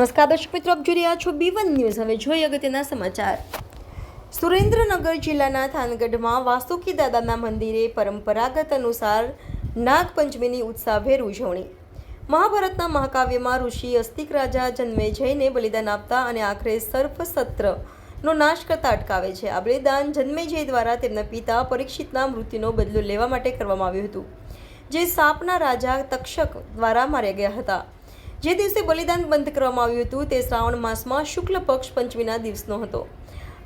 નમસ્કાર, દર્શક મિત્રો, આપ જોઈ રહ્યા છો બી વન ન્યૂઝ હવે જોઈએ અગત્યના સમાચાર. સુરેન્દ્રનગર જિલ્લાના થાનગઢમાં વાસુકી દાદાના મંદિરે પરંપરાગત અનુસાર નાગપંચમીની ઉત્સાહભેર ઉજવણી. મહાભારતના મહાકાવ્યમાં ઋષિ અસ્તિક રાજા જન્મે જઈને બલિદાન આપતા અને આખરે સર્ફ સત્રનો નાશ કરતા અટકાવે છે. આ બલિદાન જન્મેજય દ્વારા તેમના પિતા પરીક્ષિતના મૃત્યુનો બદલો લેવા માટે કરવામાં આવ્યું હતું, જે સાપના રાજા તક્ષક દ્વારા માર્યા ગયા હતા. જે દિવસે બલિદાન બંધ કરવામાં આવ્યું હતું તે શ્રાવણ માસમાં શુક્લ પક્ષ પંચમીના દિવસનો હતો.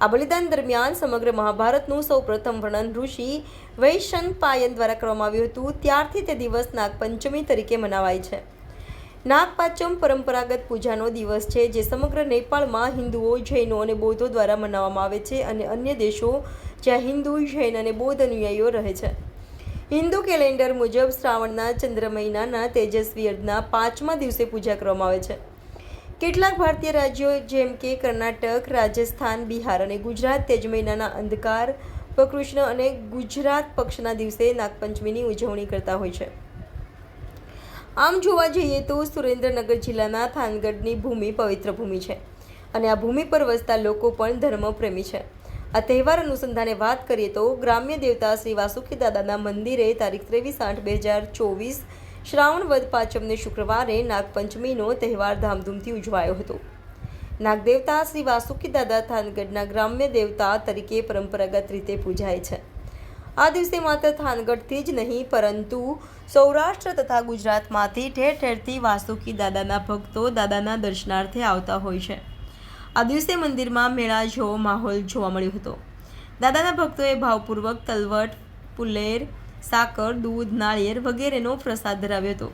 આ બલિદાન દરમિયાન સમગ્ર મહાભારતનું સૌ પ્રથમ વર્ણન ઋષિ વૈશંપાયન દ્વારા કરવામાં આવ્યું હતું. ત્યારથી તે દિવસ નાગપંચમી તરીકે મનાવાય છે. નાગપાંચમ પરંપરાગત પૂજાનો દિવસ છે, જે સમગ્ર નેપાળમાં હિન્દુઓ, જૈનો અને બૌદ્ધો દ્વારા મનાવવામાં આવે છે અને અન્ય દેશો જ્યાં હિન્દુ, જૈન અને બૌદ્ધ અનુયાયીઓ રહે છે. હિન્દુ કેલેન્ડર મુજબ શ્રાવણના ચંદ્ર મહિનાના તેજસ્વી અર્ધના પાંચમા દિવસે પૂજા કરવામાં આવે છે. કેટલાક ભારતીય રાજ્યો જેમ કે કર્ણાટક, રાજસ્થાન, બિહાર અને ગુજરાત તેજ મહિનાના અંધકાર પકૃષ્ણ અને ગુજરાત પક્ષના દિવસે નાગપંચમીની ઉજવણી કરતા હોય છે. આમ જોવા જઈએ તો સુરેન્દ્રનગર જિલ્લાના થાનગઢની ભૂમિ પવિત્ર ભૂમિ છે અને આ ભૂમિ પર વસતા લોકો પણ ધર્મપ્રેમી છે. આ તહેવાર અનુસંધાને વાત કરીએ તો ગ્રામ્ય દેવતા શ્રી વાસુકી દાદાના મંદિરે તારીખ ત્રેવીસ આઠ બે હજાર ચોવીસ શ્રાવણ વદ પાંચમને શુક્રવારે નાગપંચમીનો તહેવાર ધામધૂમથી ઉજવાયો હતો. નાગદેવતા શ્રી વાસુકી દાદા થાનગઢના ગ્રામ્ય દેવતા તરીકે પરંપરાગત રીતે પૂજાય છે. આ દિવસે માત્ર થાનગઢથી જ નહીં, પરંતુ સૌરાષ્ટ્ર તથા ગુજરાતમાંથી ઠેર ઠેરથી વાસુકી દાદાના ભક્તો દાદાના દર્શનાર્થે આવતા હોય છે. આ દિવસે મંદિરમાં મેળા જેવો માહોલ જોવા મળ્યો હતો. દાદાના ભક્તોએ ભાવપૂર્વક તલવટ, પુલેર, સાકર, દૂધ, નાળિયેર વગેરેનો પ્રસાદ ધરાવ્યો હતો.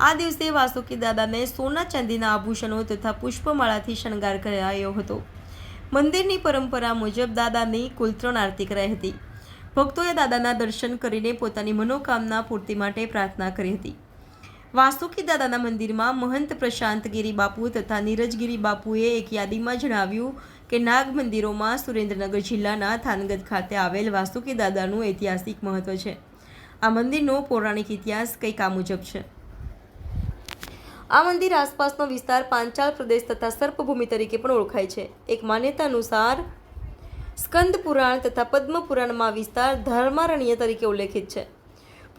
આ દિવસે વાસુકી દાદાને સોના ચાંદીના આભૂષણો તથા પુષ્પમાળાથી શણગાર કરાયો હતો. મંદિરની પરંપરા મુજબ દાદાની કુલ ત્રણ આરતી કરાઈ હતી. ભક્તોએ દાદાના દર્શન કરીને પોતાની મનોકામના પૂર્તિ માટે પ્રાર્થના કરી હતી. વાસુકી દાદાના મંદિરમાં મહંત પ્રશાંતગીરી બાપુ તથા નીરજગીરી બાપુએ એક યાદીમાં જણાવ્યું કે નાગ મંદિરોમાં સુરેન્દ્રનગર જિલ્લાના થાનગઢ ખાતે આવેલ વાસુકી દાદાનું ઐતિહાસિક મહત્વ છે. આ મંદિરનો પૌરાણિક ઇતિહાસ કંઈક આ મુજબ છે? આ મંદિર આસપાસનો વિસ્તાર પાંચાલ પ્રદેશ તથા સર્પભૂમિ તરીકે પણ ઓળખાય છે. એક માન્યતા અનુસાર સ્કંદ પુરાણ તથા પદ્મ પુરાણમાં વિસ્તાર ધર્મારણ્ય તરીકે ઉલ્લેખિત છે.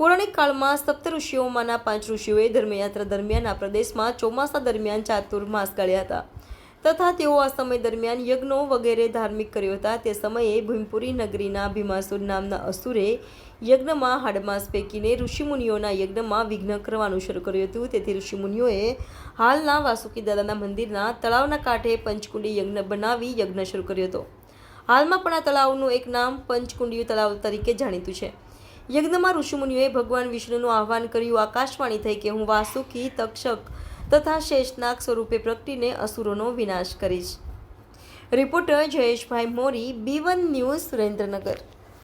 પૌરાણિક કાળમાં સપ્ત ઋષિઓમાંના પાંચ ઋષિઓએ ધર્મયાત્રા દરમિયાન આ પ્રદેશમાં ચોમાસા દરમિયાન ચાતુર્માસ ગાળ્યા હતા. તથા તેઓ આ સમય દરમિયાન યજ્ઞો વગેરે ધાર્મિક કર્યો હતા. તે સમયે ભીમપુરી નગરીના ભીમાસુર નામના અસુરે યજ્ઞમાં હાડમાસ ફેંકીને ઋષિમુનિઓના યજ્ઞમાં વિઘ્ન કરવાનું શરૂ કર્યું હતું. તેથી ઋષિમુનિઓએ હાલના વાસુકી દાદાના મંદિરના તળાવના કાંઠે પંચકુંડી યજ્ઞ બનાવી યજ્ઞ શરૂ કર્યો હતો. હાલમાં પણ આ તળાવનું એક નામ પંચકુંડિયું તળાવ તરીકે જાણીતું છે. યજ્ઞમાં ઋષિમુનિઓએ ભગવાન વિષ્ણુનું આહ્વાન કર્યું. આકાશવાણી થઈ કે હું વાસુકી, તક્ષક તથા શેષનાગ સ્વરૂપે પ્રગટીને અસુરોનો વિનાશ કરીશ. Reporter Jayeshbhai Mori, B one news Surendranagar